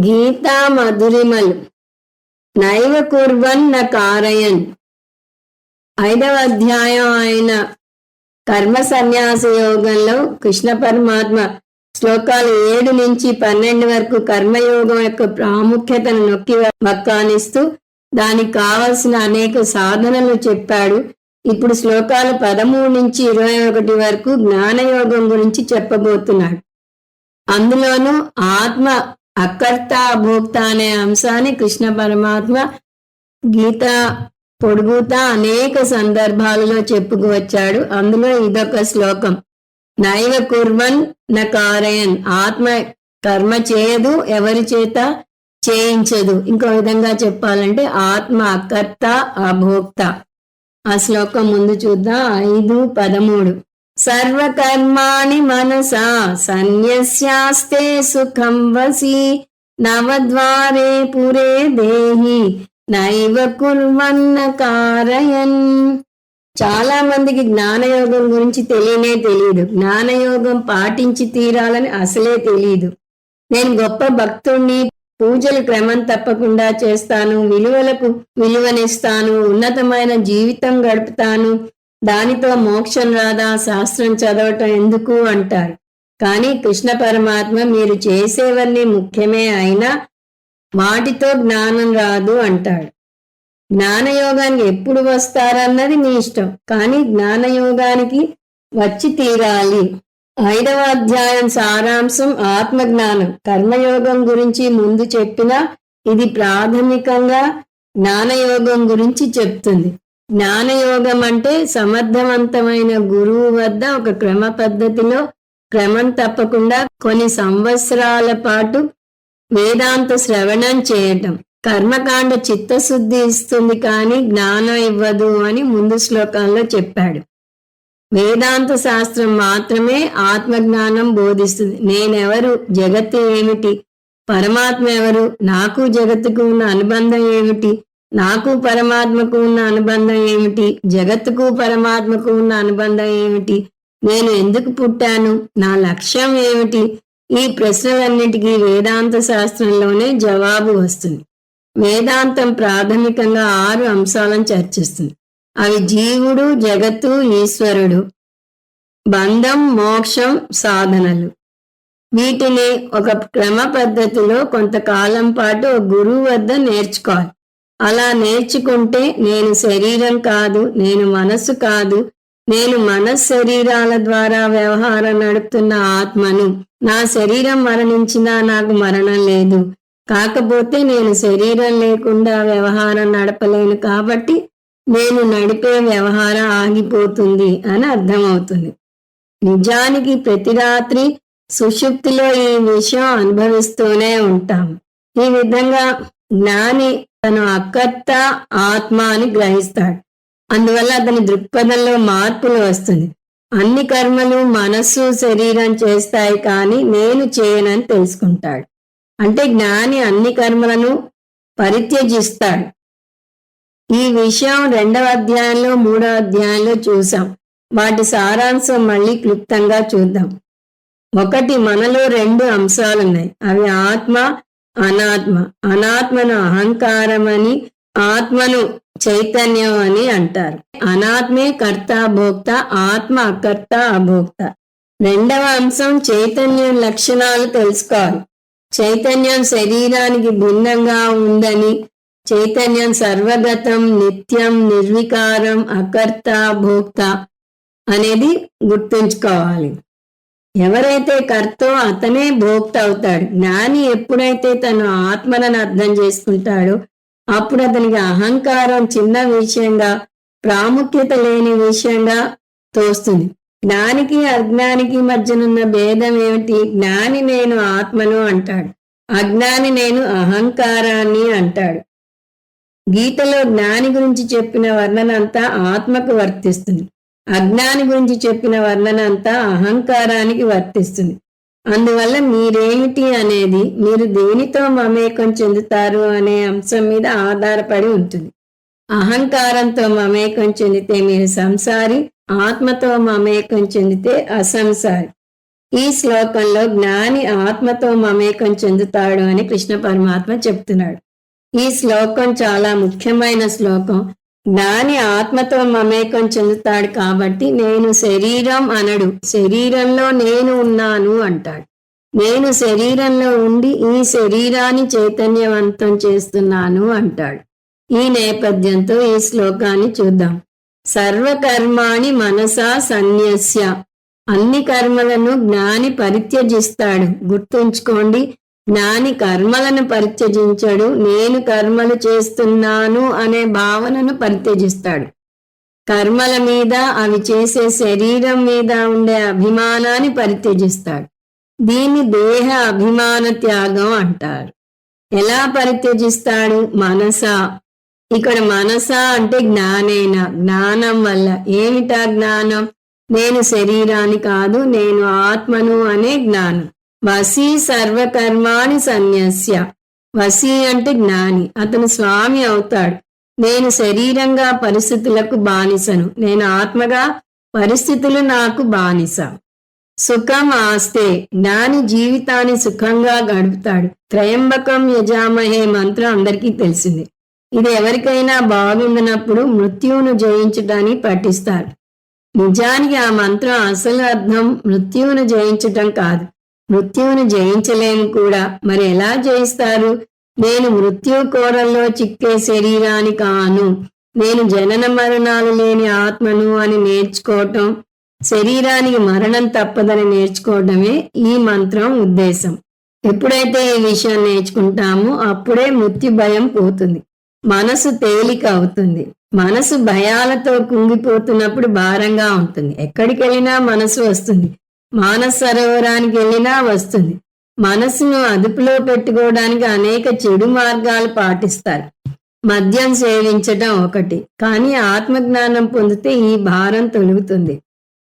గీతా మధురిమలు నైవ కుర్వన్ న కారయన్. ఐదవ అధ్యాయం అయిన కర్మ సన్యాస యోగంలో కృష్ణ పరమాత్మ శ్లోకాలు ఏడు నుంచి పన్నెండు వరకు కర్మయోగం యొక్క ప్రాముఖ్యతను నొక్కి వక్కానిస్తూ దానికి కావలసిన అనేక సాధనలు చెప్పాడు. ఇప్పుడు శ్లోకాలు పదమూడు నుంచి ఇరవై ఒకటి వరకు జ్ఞానయోగం గురించి చెప్పబోతున్నాడు. అందులోనూ ఆత్మ అకర్త అభోక్త అనే అంశాన్ని కృష్ణ పరమాత్మ గీత పొడుగుతా అనేక సందర్భాలలో చెప్పుకువచ్చాడు అందులో ఇదొక శ్లోకం. నైవ కుర్వన్ న కారయన్. ఆత్మ కర్మ చేయదు ఎవరి చేత చేయించదు. ఇంకో విధంగా చెప్పాలంటే ఆత్మ అకర్త అభోక్త. ఆ శ్లోకం ముందు చూద్దాం. ఐదు పదమూడు. సర్వకర్మాణి మనసా సన్యస్యాస్తే సుఖం వసి నవద్వారే పురే దేహి నైవ కుర్వన్న కారయన్. చాలా మందికి జ్ఞానయోగం గురించి తెలియనే తెలియదు. జ్ఞానయోగం పాటించి తీరాలని అసలే తెలియదు. నేను గొప్ప భక్తుణ్ణి పూజలు క్రమం తప్పకుండా చేస్తాను విలువలకు విలువనిస్తాను ఉన్నతమైన జీవితం గడుపుతాను దానితో మోక్షం రాదా? శాస్త్రం చదవటం ఎందుకు? అంటారు. కానీ కృష్ణ పరమాత్మ మీరు చేసేవన్నీ ముఖ్యమే అయినా వాటితో జ్ఞానం రాదు అంటాడు. జ్ఞానయోగానికి ఎప్పుడు వస్తారన్నది మీ ఇష్టం. కానీ జ్ఞానయోగానికి వచ్చి తీరాలి. ఐదవ అధ్యాయం సారాంశం ఆత్మజ్ఞానం. కర్మయోగం గురించి ముందు చెప్పినా ఇది ప్రాథమికంగా జ్ఞానయోగం గురించి చెప్తుంది. జ్ఞానయోగం అంటే సమర్థవంతమైన గురువు వద్ద ఒక క్రమ పద్ధతిలో క్రమం తప్పకుండా కొన్ని సంవత్సరాల పాటు వేదాంత శ్రవణం చేయటం. కర్మకాండ చిత్తశుద్ధి ఇస్తుంది కానీ జ్ఞానం ఇవ్వదు అని ముందు శ్లోకాల్లో చెప్పాడు. వేదాంత శాస్త్రం మాత్రమే ఆత్మజ్ఞానం బోధిస్తుంది. నేనెవరు? జగత్తు ఏమిటి? పరమాత్మ ఎవరు? నాకు జగత్తుకు ఉన్న అనుబంధం ఏమిటి? నాకు పరమాత్మకు ఉన్న అనుబంధం ఏమిటి? జగత్తుకు పరమాత్మకు ఉన్న అనుబంధం ఏమిటి? నేను ఎందుకు పుట్టాను? నా లక్ష్యం ఏమిటి? ఈ ప్రశ్నలన్నిటికీ వేదాంత శాస్త్రంలోనే జవాబు వస్తుంది. వేదాంతం ప్రాథమికంగా ఆరు అంశాలను చర్చిస్తుంది. అవి జీవుడు జగత్తు ఈశ్వరుడు. బంధం మోక్షం సాధనలు. వీటిని ఒక క్రమ పద్ధతిలో కొంతకాలం పాటు గురువు వద్ద నేర్చుకోవాలి. అలా నేర్చుకుంటే నేను శరీరం కాదు నేను మనస్సు కాదు నేను మనశ్శరీరాల ద్వారా వ్యవహారం నడుపుతున్న ఆత్మను. నా శరీరం మరణించినా నాకు మరణం లేదు. కాకపోతే నేను శరీరం లేకుండా వ్యవహారం నడపలేను కాబట్టి నేను నడిపే వ్యవహారం ఆగిపోతుంది అని అర్థమవుతుంది. నిజానికి ప్రతి రాత్రి సుషుప్తిలో ఈ విషయం అనుభవిస్తూనే ఉంటాం. ఈ విధంగా జ్ఞాని తను అకర్త ఆత్మ అని గ్రహిస్తాడు. అందువల్ల అతని దృక్పథంలో మార్పులు వస్తుంది. అన్ని కర్మలు మనస్సు శరీరం చేస్తాయి కానీ నేను చేయనని తెలుసుకుంటాడు. అంటే జ్ఞాని అన్ని కర్మలను పరిత్యజిస్తాడు. ఈ విషయం రెండవ అధ్యాయంలో మూడవ అధ్యాయంలో చూసాం. వాటి సారాంశం మళ్ళీ క్లుప్తంగా చూద్దాం. ఒకటి మనలో రెండు అంశాలున్నాయి. అవి ఆత్మ అనాత్మ. అనాత్మను అహంకారం అని ఆత్మను చైతన్యం అని అంటారు. అనాత్మే కర్త భోక్త ఆత్మ అకర్త అభోక్త. రెండవ అంశం చైతన్యం లక్షణాలు తెలుసుకోవాలి. చైతన్యం శరీరానికి భిన్నంగా ఉందని చైతన్యం సర్వగతం నిత్యం నిర్వికారం అకర్త భోక్త అనేది గుర్తుంచుకోవాలి. ఎవరైతే కర్తో అతనే భోక్త అవుతాడు. జ్ఞాని ఎప్పుడైతే తను ఆత్మలను అర్థం చేసుకుంటాడో అప్పుడు అతనికి అహంకారం చిన్న విషయంగా ప్రాముఖ్యత లేని విషయంగా తోస్తుంది. జ్ఞానికి అజ్ఞానికి మధ్యనున్న భేదం ఏమిటి? జ్ఞాని నేను ఆత్మను అంటాడు. అజ్ఞాని నేను అహంకారాన్ని అంటాడు. గీతలో జ్ఞాని గురించి చెప్పిన వర్ణనంతా ఆత్మకు వర్తిస్తుంది. అజ్ఞాని గురించి చెప్పిన వర్ణన అంతా అహంకారానికి వర్తిస్తుంది. అందువల్ల మీరేమిటి అనేది మీరు దేనితో మమేకం చెందుతారు అనే అంశం మీద ఆధారపడి ఉంటుంది. అహంకారంతో మమేకం చెందితే మీరు సంసారి ఆత్మతో మమేకం చెందితే అసంసారి. ఈ శ్లోకంలో జ్ఞాని ఆత్మతో మమేకం చెందుతాడు అని కృష్ణ పరమాత్మ చెప్తున్నాడు. ఈ శ్లోకం చాలా ముఖ్యమైన శ్లోకం. జ్ఞాని ఆత్మతో మమేకం చెందుతాడు కాబట్టి నేను శరీరం అనడు. శరీరంలో నేను ఉన్నాను అంటాడు. నేను శరీరంలో ఉండి ఈ శరీరాన్ని చైతన్యవంతం చేస్తున్నాను అంటాడు. ఈ నేపథ్యంతో ఈ శ్లోకాన్ని చూద్దాం. సర్వకర్మాణి మనసా సన్యస్య. అన్ని కర్మలను జ్ఞాని పరిత్యజిస్తాడు. గుర్తుంచుకోండి జ్ఞాని కర్మలను పరిత్యజించడు నేను కర్మలు చేస్తున్నాను అనే భావనను పరిత్యజిస్తాడు. కర్మల మీద అవి చేసే శరీరం మీద ఉండే అభిమానాన్ని పరిత్యజిస్తాడు. దీన్ని దేహ అభిమాన త్యాగం అంటారు. ఎలా పరిత్యజిస్తాడు? మనస. ఇక్కడ మనస అంటే జ్ఞానేన? జ్ఞానం వల్ల. ఏమిటా జ్ఞానం? నేను శరీరాన్ని కాదు నేను ఆత్మను అనే జ్ఞానం. వసీ సర్వకర్మాణి సన్యస్య. వసీ అంటే జ్ఞాని. అతను స్వామి అవుతాడు. నేను శరీరంగా పరిస్థితులకు బానిసను. నేను ఆత్మగా పరిస్థితులు నాకు బానిస. సుఖం ఆస్తే. జ్ఞాని జీవితాన్ని సుఖంగా గడుపుతాడు. త్రయంబకం యజామహే మంత్రం అందరికీ తెలిసింది. ఇది ఎవరికైనా బాగుండనప్పుడు మృత్యువును జయించటాన్ని పఠిస్తారు. నిజానికి ఆ మంత్రం అసలు అర్థం మృత్యువును జయించటం కాదు. మృత్యువును జయించలేము కూడా. మరి ఎలా జయిస్తారు? నేను మృత్యు కోరల్లో చిక్కే శరీరాన్ని కాను. నేను జనన మరణాలు లేని ఆత్మను అని నేర్చుకోవటం శరీరానికి మరణం తప్పదని నేర్చుకోవడమే ఈ మంత్రం ఉద్దేశం. ఎప్పుడైతే ఈ విషయం నేర్చుకుంటామో అప్పుడే మృత్యు భయం పోతుంది. మనసు తేలిక అవుతుంది. మనసు భయాలతో కుంగిపోతున్నప్పుడు భారంగా ఉంటుంది. ఎక్కడికి వెళ్ళినా మనసు వస్తుంది. మానస సరోవరానికి వెళ్ళినా వస్తుంది. మనసును అదుపులో పెట్టుకోవడానికి అనేక చెడు మార్గాలు పాటిస్తారు. మద్యం సేవించటం ఒకటి. కానీ ఆత్మజ్ఞానం పొందితే ఈ భారం తొలుగుతుంది.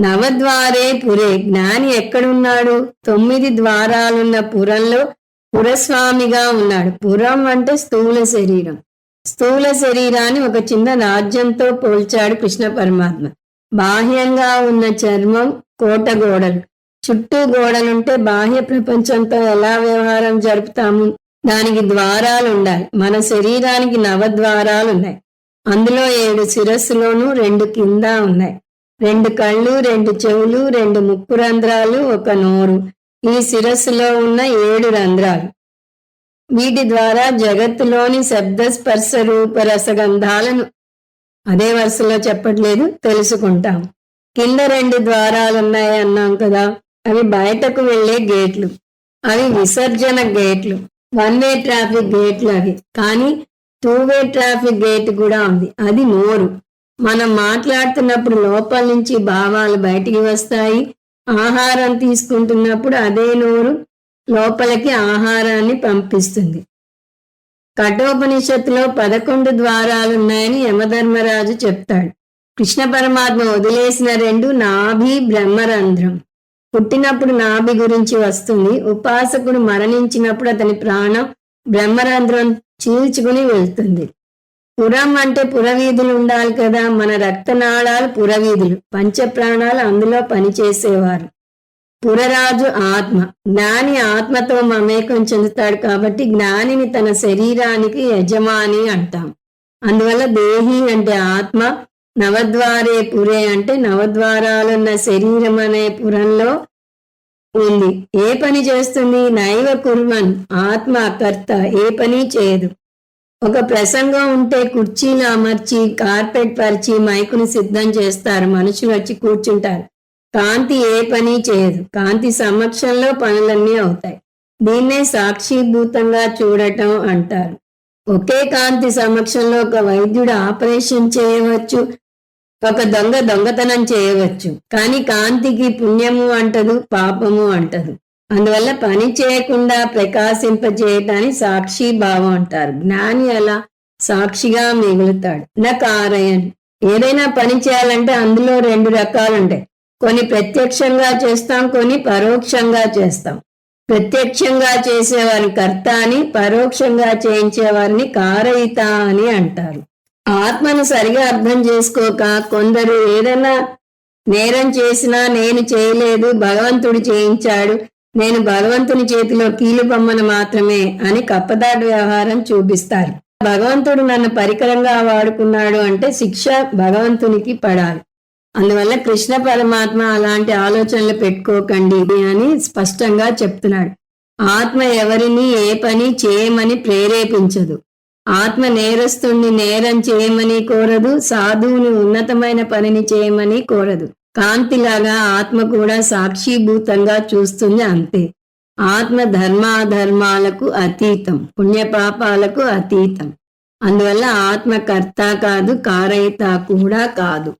నవద్వారే పురే. జ్ఞాని ఎక్కడున్నాడు? తొమ్మిది ద్వారాలున్న పురంలో పురస్వామిగా ఉన్నాడు. పురం అంటే స్థూల శరీరం. స్థూల శరీరాన్ని ఒక చిన్న రాజ్యంతో పోల్చాడు కృష్ణ పరమాత్మ. బాహ్యంగా ఉన్న చర్మం కోట గోడలు. చుట్టూ గోడలుంటే బాహ్య ప్రపంచంతో ఎలా వ్యవహారం జరుపుతాము? దానికి ద్వారాలు ఉండాలి మన శరీరానికి నవద్వారాలు ఉన్నాయి అందులో ఏడు శిరస్సులోనూ రెండు కింద ఉన్నాయి. రెండు కళ్ళు రెండు చెవులు రెండు ముక్కు రంధ్రాలు ఒక నోరు. ఈ శిరస్సులో ఉన్న ఏడు రంధ్రాలు. వీటి ద్వారా జగత్తులోని శబ్ద స్పర్శ రూప రసగంధాలను అదే వరుసలో చెప్పట్లేదు తెలుసుకుంటాం కింద రెండు ద్వారాలు ఉన్నాయి అన్నాం కదా. అవి బయటకు వెళ్ళే గేట్లు. అవి విసర్జన గేట్లు. వన్ వే ట్రాఫిక్ గేట్లు అవి కానీ టూ వే ట్రాఫిక్ గేట్ కూడా ఉంది. అది నోరు. మనం మాట్లాడుతున్నప్పుడు లోపల నుంచి భావాలు బయటికి వస్తాయి. ఆహారం తీసుకుంటున్నప్పుడు అదే నోరు లోపలికి ఆహారాన్ని పంపిస్తుంది. కఠోపనిషత్తులో పదకొండు ద్వారాలున్నాయని యమధర్మరాజు చెప్తాడు. కృష్ణ పరమాత్మ వదిలేసిన రెండు నాభి బ్రహ్మరంధ్రం. పుట్టినప్పుడు నాభి గురించి వస్తుంది. ఉపాసకుడు మరణించినప్పుడు అతని ప్రాణం బ్రహ్మరంధ్రం చీల్చుకుని వెళ్తుంది. పురం అంటే పురవీధులు ఉండాలి కదా. మన రక్తనాళాలు పురవీధులు. పంచప్రాణాలు అందులో పనిచేసేవారు. పురరాజు ఆత్మ. జ్ఞాని ఆత్మతో మమేకం చెందుతాడు కాబట్టి జ్ఞానిని తన శరీరానికి యజమాని అంటాం. అందువల్ల దేహి అంటే ఆత్మ నవద్వారే పురే అంటే నవద్వారాలున్న శరీరం అనే పురంలో ఉంది. ఏ పని చేస్తుంది? నైవ కుర్వన్ ఆత్మ కర్త ఏ పని చేయదు. ఒక ప్రసంగం ఉంటే కుర్చీలు అమర్చి కార్పెట్ పరిచి మైకును సిద్ధం చేస్తారు. మనుషులు వచ్చి కూర్చుంటారు. కాంతి ఏ పని చేయదు. కాంతి సమక్షంలో పనులన్నీ అవుతాయి. దీన్నే సాక్షిభూతంగా చూడటం అంటారు. ఒకే కాంతి సమక్షంలో ఒక వైద్యుడు ఆపరేషన్ చేయవచ్చు. ఒక దొంగ దొంగతనం చేయవచ్చు. కానీ కాంతికి పుణ్యము అంటదు పాపము అంటదు. అందువల్ల పని చేయకుండా ప్రకాశింపజేయటాన్ని సాక్షి భావం అంటారు. జ్ఞాని అలా సాక్షిగా మిగులుతాడు. నా కారయన్. ఏదైనా పని చేయాలంటే అందులో రెండు రకాలు ఉంటాయి. కొన్ని ప్రత్యక్షంగా చేస్తాం కొన్ని పరోక్షంగా చేస్తాం. ప్రత్యక్షంగా చేసేవారిని కర్త అని పరోక్షంగా చేయించేవారిని కారయిత అని అంటారు. ఆత్మను సరిగా అర్థం చేసుకోక కొందరు ఏదైనా నేరం చేసినా నేను చేయలేదు భగవంతుడు చేయించాడు. నేను భగవంతుని చేతిలో కీలు బొమ్మను మాత్రమే అని కప్పదాడు వ్యవహారం చూపిస్తారు. భగవంతుడు నన్ను పరికరంగా వాడుకున్నాడు అంటే శిక్ష భగవంతునికి పడాలి. అందువల్ల కృష్ణ పరమాత్మ అలాంటి ఆలోచనలు పెట్టుకోకండి అని స్పష్టంగా చెప్తున్నాడు. ఆత్మ ఎవరిని ఏ పని చేయమని ప్రేరేపించదు. ఆత్మ నేరస్తుణ్ణి నేరం చేయమని కోరదు సాధువుని ఉన్నతమైన పనిని చేయమని కోరదు. కాంతిలాగా ఆత్మ కూడా సాక్షిభూతంగా చూస్తుంది అంతే. ఆత్మ ధర్మాధర్మాలకు అతీతం పుణ్యపాపాలకు అతీతం. అందువల్ల ఆత్మ కర్త కాదు కారయిత కూడా కాదు.